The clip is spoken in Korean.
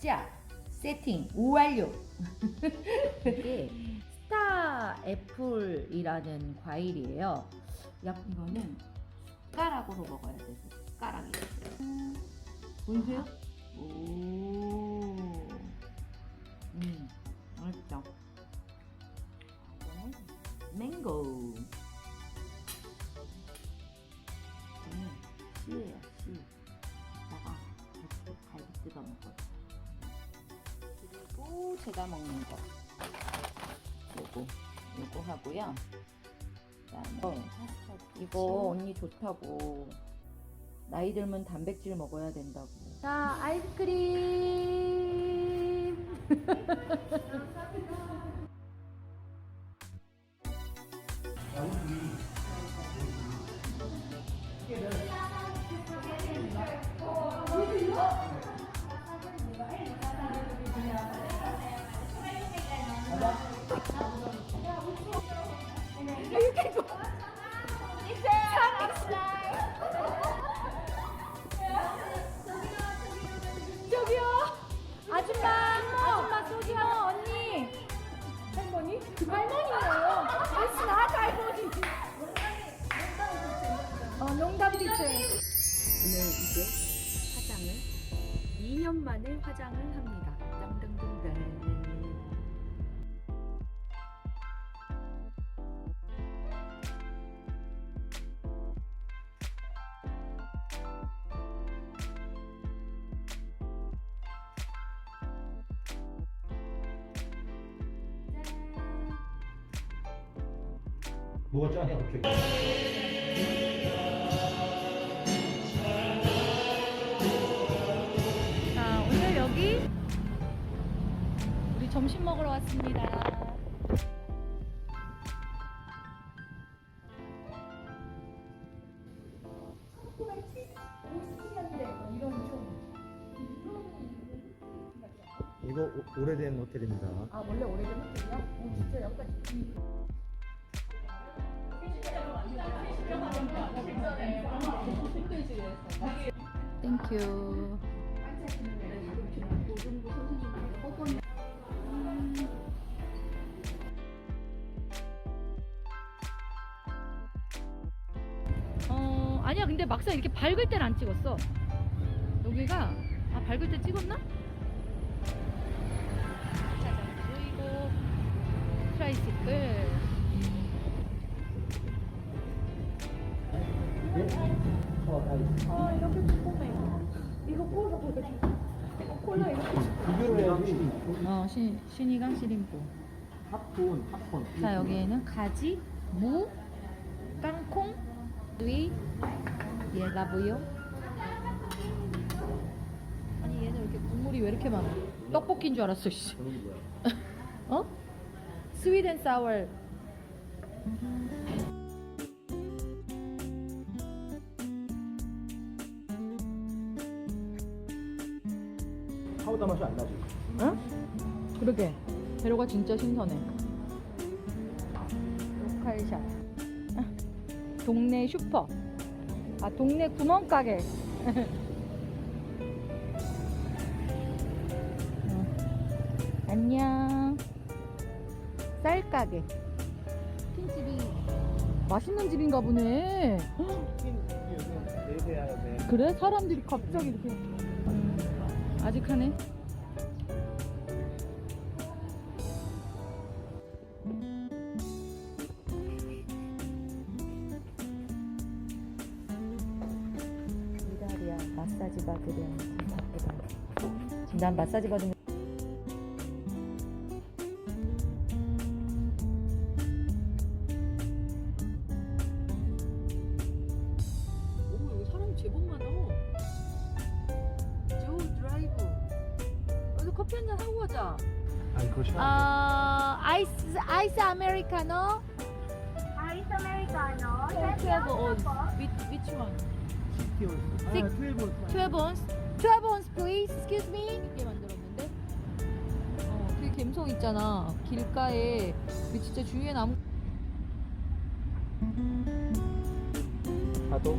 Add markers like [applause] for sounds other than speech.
자, 세팅 완료. 이게 스타 애플이라는 과일이에요. 약 이거는 숟가락으로 먹어야 돼서 숟가락이. 보이세요? 오, 음, 맛있다. 이거는 맹고. 제가 먹는 거. 요거, 요거 하고요. 그다음에 이거 언니 좋다고. 나이 들면 단백질 먹어야 된다고. 자, 아이스크림. [laughs] 저기요. 아줌마, 아줌마 저기요, 언니. 할머니? 할머니요. It's not 할머니. 어, 농담이죠. 오늘 이제 화장을 2년 만에 화장을 합니다. 뭐가 짜냐 갑자기 자, 오늘 여기 우리 점심 먹으러 왔습니다. 이거 오, 오래된 호텔입니다 아, 원래 오래된 호텔이야? 어, 진짜 여기까지. 땡큐. 어, 아니야. 근데 막상 이렇게 밝을 땐 안 찍었어. 여기가, 아, 밝을 때 찍었나? 트라이시클. 아, 이렇게. 이거 콜라 이렇게. 비교를 해야지 어, 신, 신이강 시림프. 팝콘 팝콘 자, 여기에는 가지, 무, 깡콩, 위, 얘가 보여? 아니, 얘는 왜 이렇게 국물이 왜 이렇게 많아? 떡볶이인 줄 알았어, 씨. 뭐야 [laughs] 어? 스윗 앤 사워. 파우더 맛이 안 나지 응? 그러게. 재료가 진짜 신선해. 로컬샵. 아, [laughs] 동네 슈퍼. 아, 동네 구멍 가게. [laughs] 어. 안녕. 쌀 가게. 핀집이 맛있는 집인가 보네. 내세야 돼 그래? 사람들이 갑자기 이렇게. 음, 아직 하네. 마사지 받으려 바쁘다. 지금 난 마사지 받으면 커피 한 잔 하고 가자. 아니 그거 싫어 아 아이스 아이스 아메리카노. Ice Americano. 트웨브 온스. Which which one? 아 six. 12번 12 ons. 12 ons please. Excuse me. 이렇게 만들었는데. 어, 되게 감성 있잖아. 길가에 이 진짜 주위에 나무 파도